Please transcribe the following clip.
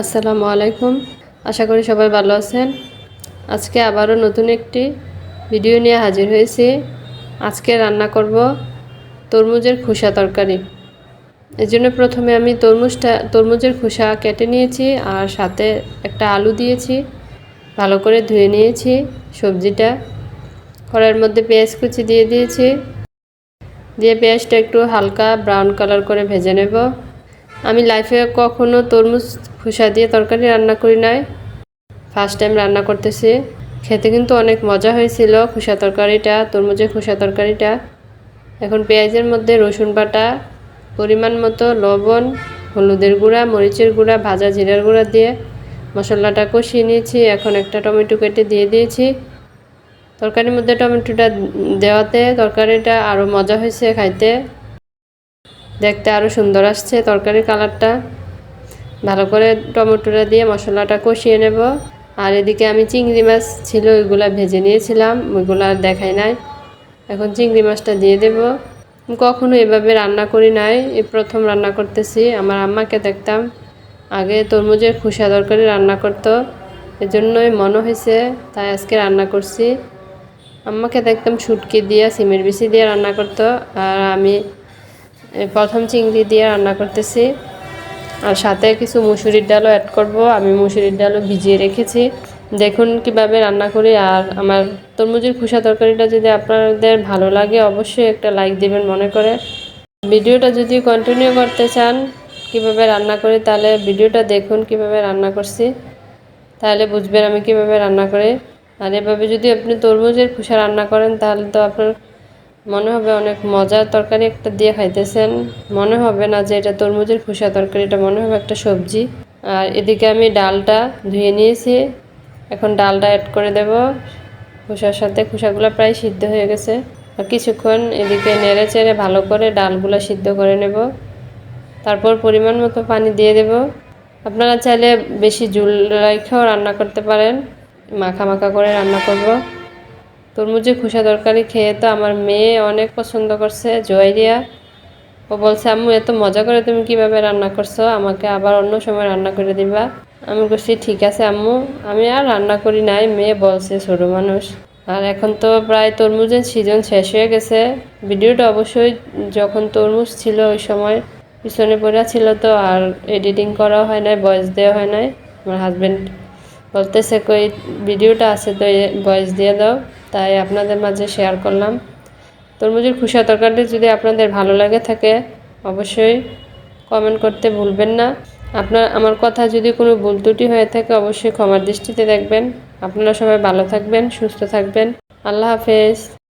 আসসালামু আলাইকুম। আশা করি সবাই ভালো আছেন। আজকে আবারও নতুন একটি ভিডিও নিয়ে হাজির হয়েছি। আজকে রান্না করব তরমুজের খোসা তরকারি। এই জন্য প্রথমে আমি তরমুজটা, তরমুজের খোসা কেটে নিয়েছি আর সাথে একটা আলু দিয়েছি। ভালো করে ধুয়ে নিয়েছি সবজিটা। কড়াইয়ের মধ্যে পেঁয়াজ কুচি দিয়ে দিয়েছি। দিয়ে পেঁয়াজটা একটু হালকা ব্রাউন কালার করে ভেজে নেব। আমি লাইফে কখনো তরমুজ খোসা দিয়ে তরকারি রান্না করি নাই। ফার্স্ট টাইম রান্না করতেছি। খেতে কিন্তু অনেক মজা হয়েছিল, খোসা তরকারিটা, তরমুজের খোসা তরকারিটা। এখন পেঁয়াজের মধ্যে রসুন বাটা, পরিমাণ মতো লবণ, হলুদের গুঁড়া, মরিচের গুঁড়া, ভাজা জিরার গুঁড়া দিয়ে মশলাটা কষিয়ে নিয়েছি। এখন একটা টমেটো কেটে দিয়ে দিয়েছি। তরকারির মধ্যে টমেটোটা দেওয়াতে তরকারিটা আরও মজা হয়েছে খাইতে। দেখতে আরও সুন্দর আসছে তরকারির কালারটা। ভালো করে টমেটোটা দিয়ে মশলাটা কষিয়ে নেব। আর এদিকে আমি চিংড়ি মাছ ছিল, ওইগুলা ভেজে নিয়েছিলাম, ওইগুলো আর দেখাই নাই। এখন চিংড়ি মাছটা দিয়ে দেব। কখনো এভাবে রান্না করি নাই, এই প্রথম রান্না করতেছি, আমার আম্মাকে দেখতাম। আগে তরমুজের খুসা তরকারি রান্না করতো, এজন্যই মনে হয়েছে, তাই আজকে রান্না করছি। আম্মাকে দেখতাম শুটকি দিয়ে, সিমের বিচি দিয়ে রান্না করতো, আর আমি প্রথম চিংড়ি দিয়ে রান্না করতেছি। আর সাথে কিছু মুসুরির ডালও অ্যাড করব। আমি মুসুরির ডালও ভিজিয়ে রেখেছি। দেখুন কীভাবে রান্না করি। আর আমার তরমুজের খুসা তরকারিটা যদি আপনাদের ভালো লাগে, অবশ্যই একটা লাইক দিবেন মনে করে। ভিডিওটা যদি কন্টিনিউ করতে চান কীভাবে রান্না করি, তাহলে ভিডিওটা দেখুন কীভাবে রান্না করছি। তাহলে বুঝবেন আমি কীভাবে রান্না করি। আর এভাবে যদি আপনি তরমুজের খুসা রান্না করেন, তাহলে তো আপনার মনে হবে অনেক মজার তরকারি একটা দিয়ে খাইতেছেন। মনে হবে না যে এটা তরমুজের খোসা তরকারি, এটা মনে হবে একটা সবজি। আর এদিকে আমি ডালটা ধুয়ে নিয়েছি। এখন ডালটা অ্যাড করে দেব। খোসার সাথে খোসাগুলো প্রায় সিদ্ধ হয়ে গেছে। আর কিছুক্ষণ এদিকে নেড়ে চেড়ে ভালো করে ডালগুলো সিদ্ধ করে নেব। তারপর পরিমাণ মতো পানি দিয়ে দেব। আপনারা চাইলে বেশি জুল রেখেও রান্না করতে পারেন। মাখা মাখা করে রান্না করব। তরমুজের খোসা তরকারি খেয়ে তো আমার মেয়ে অনেক পছন্দ করছে জয়রিয়া ও বলছে, আম্মু, এত মজা করে তুমি কীভাবে রান্না করছ? আমাকে আবার অন্য সময় রান্না করে দিবা। আমি বলছি, ঠিক আছে, আম্মু। আমি আর রান্না করি নাই, মেয়ে বলছে, ছোটো মানুষ। আর এখন তো প্রায় তরমুজের সিজন শেষ হয়ে গেছে। ভিডিওটা অবশ্যই যখন তরমুজ ছিল ওই সময় পিছনে পড়া ছিল তো, আর এডিটিং করা হয় নাই ভয়েস দেওয়া হয় নাই। আমার হাজব্যান্ড বলতেছে কই, ভিডিওটা আছে তো ভয়েস দিয়ে দাও। তাই আপনাদের মাঝে শেয়ার করলাম। তরমুজের খুশা তরকারিটি যদি আপনাদের ভালো লাগে থাকে, অবশ্যই কমেন্ট করতে ভুলবেন না। আপনার, আমার কথা যদি কোনো ভুল ত্রুটি হয়ে থাকে, অবশ্যই ক্ষমার দৃষ্টিতে দেখবেন। আপনারা সবাই ভালো থাকবেন, সুস্থ থাকবেন। আল্লাহ হাফেজ।